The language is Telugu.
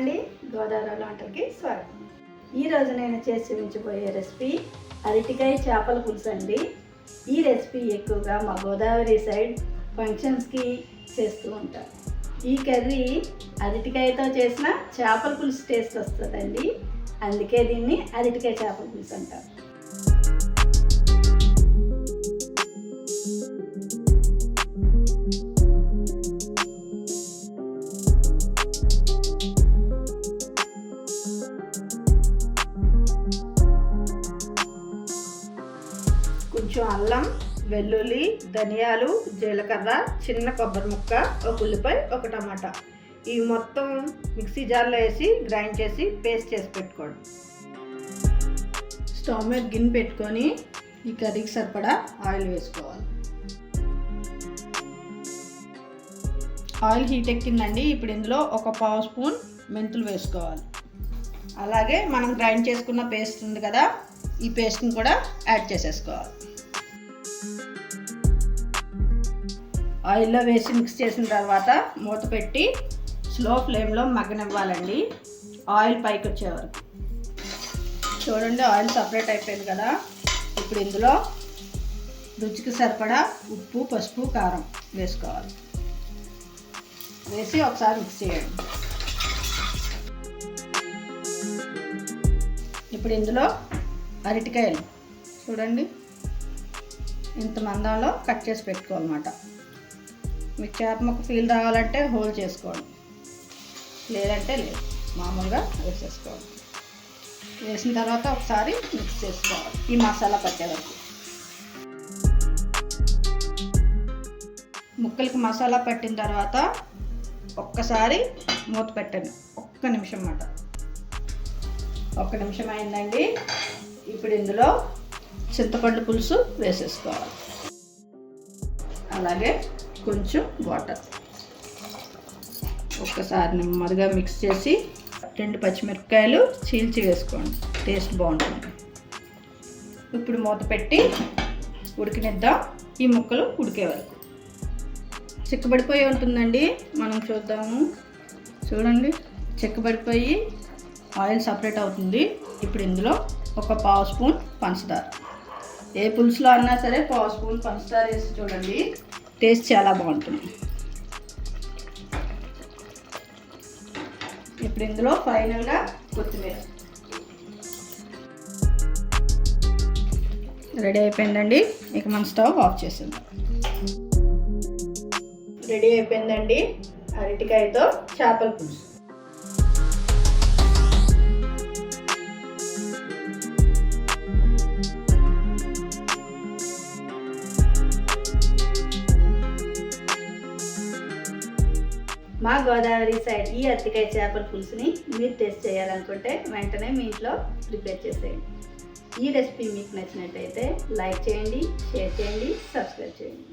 అండి గోదావరి వంటలకి స్వాగతం. ఈ నేను చేసి చూపించబోయే రెసిపీ అరటికాయ చేపల పులుసు అండి. ఈ రెసిపీ ఎక్కువగా మా గోదావరి సైడ్ ఫంక్షన్స్కి చేస్తూ ఉంటాం. ఈ కర్రీ అరటికాయతో చేసిన చేపల పులుసు టేస్ట్ వస్తుందండి. అందుకే దీన్ని అరటికాయ చేపల పులుసు అంటారు కొంచెం అల్లం వెల్లుల్లి ధనియాలు జీలకర్ర చిన్న కొబ్బరి ముక్క ఒక ఉల్లిపాయ ఒక టమాటా. ఇవి మొత్తం మిక్సీ జార్లో వేసి గ్రైండ్ చేసి పేస్ట్ చేసి పెట్టుకోండి స్టవ్ మీద గిన్నె పెట్టుకొని ఈ కర్రీకి సరిపడా ఆయిల్ వేసుకోవాలి. ఆయిల్ హీట్ ఎక్కిందండి. ఇప్పుడు ఇందులో ఒక పావు స్పూన్ మెంతులు వేసుకోవాలి. అలాగే మనం గ్రైండ్ చేసుకున్న పేస్ట్ ఉంది కదా ఈ పేస్ట్ని కూడా యాడ్ చేసేసుకోవాలి. ఆయిల్లో వేసి మిక్స్ చేసిన తర్వాత మూత పెట్టి స్లో ఫ్లేమ్లో మగ్గనివ్వాలండి. ఆయిల్ పైకి వచ్చే వరకు చూడండి ఆయిల్ సపరేట్ అయిపోయింది కదా. ఇప్పుడు ఇందులో రుచికి సరిపడా ఉప్పు పసుపు కారం వేసుకోవాలి. వేసి ఒకసారి మిక్స్ చేయండి. ఇప్పుడు ఇందులో అరటికాయలు. చూడండి. ఇంత మందంలో కట్ చేసి పెట్టుకోవాలన్నమాట. మీకు చేప ముక్క ఫీల్ రావాలంటే హోల్ చేసుకోండి. లేదంటే లేదు. మామూలుగా వేసేసుకోవాలి వేసిన తర్వాత ఒకసారి మిక్స్ చేసుకోవాలి. ఈ మసాలా పట్టే వరకు. ముక్కలకి మసాలా పట్టిన తర్వాత ఒక్కసారి మూత పెట్టండి. ఒక్క నిమిషం అన్నమాట. ఒక్క నిమిషం అయిందండి. ఇప్పుడు ఇందులో చింతపండు పులుసు వేసేసుకోవాలి. అలాగే కొంచెం వాటర్. ఒక్కసారి నెమ్మదిగా మిక్స్ చేసి రెండు పచ్చిమిరపకాయలు చీల్చి వేసుకోండి. టేస్ట్ బాగుంటుంది. ఇప్పుడు మూత పెట్టి ఉడికినిద్దాం. ఈ ముక్కలు ఉడికే వరకు. చిక్కబడిపోయి ఉంటుందండి. మనం చూద్దాము. చూడండి. చిక్కబడిపోయి ఆయిల్ సపరేట్ అవుతుంది. ఇప్పుడు ఇందులో ఒక పావు స్పూన్ పంచదార. ఏ పులుసులో అన్నా సరే పావు స్పూన్ పంచదార వేసి చూడండి. టేస్ట్ చాలా బాగుంటుంది. ఇప్పుడు ఇందులో ఫైనల్గా కొత్తిమీర. రెడీ అయిపోయిందండి. ఇక మన స్టవ్ ఆఫ్ చేసింది రెడీ అయిపోయిందండి అరటికాయతో చేపల పులుసు. మా గోదావరి సైడ్ ఈ అరటికాయ చేపల పులుసుని మీరు టేస్ట్ చేయాలనుకుంటే వెంటనే మీ ఇంట్లో ప్రిపేర్ చేసేయండి. ఈ రెసిపీ మీకు నచ్చినట్టయితే లైక్ చేయండి షేర్ చేయండి సబ్స్క్రైబ్ చేయండి.